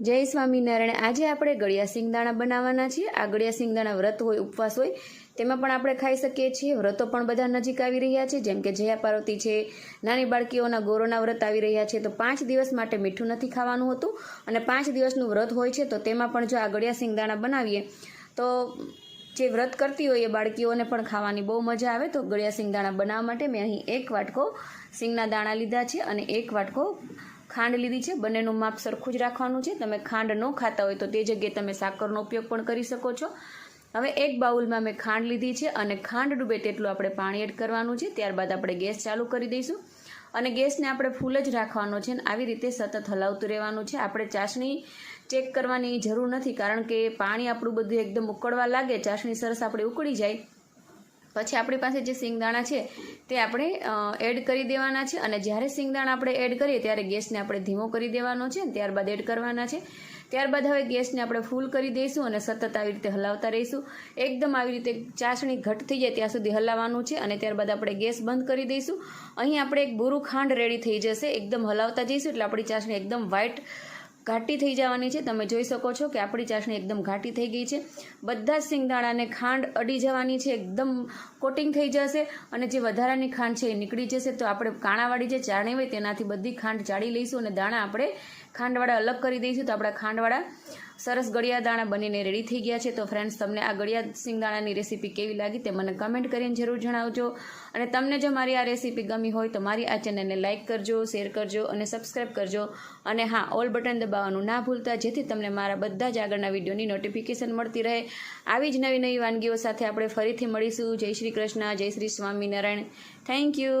જય સ્વામિનારાયણ. આજે આપણે ગળિયા સિંગદાણા બનાવવાના છીએ. આ ગળિયા સિંગદાણા વ્રત હોય, ઉપવાસ હોય, તેમાં પણ આપણે ખાઈ શકીએ છીએ. વ્રતો પણ બધા નજીક આવી રહ્યા છે. જેમ કે જયા પાર્વતી છે, નાની બાળકીઓના ગોરોના વ્રત આવી રહ્યા છે. તો પાંચ દિવસ માટે મીઠું નથી ખાવાનું હોતું. અને પાંચ દિવસનું વ્રત હોય છે, તો તેમાં પણ જો આ ગળિયા સિંગદાણા બનાવીએ, તો જે વ્રત કરતી હોય એ બાળકીઓને પણ ખાવાની બહુ મજા આવે. તો ગળિયા સિંગદાણા બનાવવા માટે મેં અહીં એક વાટકો સિંગના દાણા લીધા છે અને એક વાટકો ખાંડ લીધી છે. બંનેનું માપ સરખું જ રાખવાનું છે. તમે ખાંડ ન ખાતા હોય તો તે જગ્યાએ તમે સાકરનો ઉપયોગ પણ કરી શકો છો. હવે એક બાઉલમાં મેં ખાંડ લીધી છે અને ખાંડ ડૂબે તેટલું આપણે પાણી એડ કરવાનું છે. ત્યારબાદ આપણે ગેસ ચાલુ કરી દઈશું. અને ગેસને આપણે ફૂલ જ રાખવાનો છે અને આવી રીતે સતત હલાવતું રહેવાનું છે. આપણે ચાસણી ચેક કરવાની જરૂર નથી કારણ કે પાણી આપણું બધું એકદમ ઉકળવા લાગે. ચાસણી સરસ આપણે ઉકળી જાય. પછી આપણી પાસે જે સિંગદાણા છે, તે આપણે એડ કરી દેવાના છે. અને જ્યારે સિંગદાણા આપણે એડ કરીએ, ત્યારે ગેસને આપણે ધીમો કરી દેવાનો છે ત્યારબાદ એડ કરવાના છે. ત્યારબાદ હવે ગેસને આપણે ફૂલ કરી દઈશું અને સતત આવી રીતે હલાવતા રહીશું. એકદમ આવી રીતે ચાસણી ઘટ થઈ જાય ત્યાં સુધી હલાવવાનું છે અને ત્યારબાદ આપણે ગેસ બંધ કરી દઈશું. અહીં આપણે એક બુરું ખાંડ રેડી થઈ જશે. એકદમ હલાવતા જઈશું એટલે આપણી ચાસણી એકદમ વ્હાઈટ ઘાટી થઈ જવાની છે. તમે જોઈ શકો છો કે આપણી ચાસણી એકદમ ઘાટી થઈ ગઈ છે. બધા જ સિંગદાણાને ખાંડ અડી જવાની છે. એકદમ કોટિંગ થઈ જશે અને જે વધારાની ખાંડ છે એ નીકળી જશે. તો આપણે કાણાવાળી જે ચાણી હોય તેનાથી બધી ખાંડ ચાળી લઈશું અને દાણા આપણે ખાંડવાળા અલગ કરી દઈશું. તો આપણા ખાંડવાળા સરસ ગળિયા દાણા બનીને રેડી થઈ ગયા છે. તો ફ્રેન્ડ્સ તમને આ ગળિયા સિંગદાણાની રેસીપી કેવી લાગી તે મને કમેન્ટ કરીને જરૂર જણાવજો. અને તમને જો મારી આ રેસીપી ગમી હોય તો મારી આ ચેનલને લાઇક કરજો શેર કરજો અને સબસ્ક્રાઇબ કરજો. અને હા ઓલ બટન દબાવવાનું ના ભૂલતા, જેથી તમને મારા બધા જ આગળના વિડીયોની નોટિફિકેશન મળતી રહે. આવી જ નવી નવી વાનગીઓ સાથે આપણે ફરીથી મળીશું. જય શ્રી કૃષ્ણ, જય શ્રી સ્વામિનારાયણ. Thank you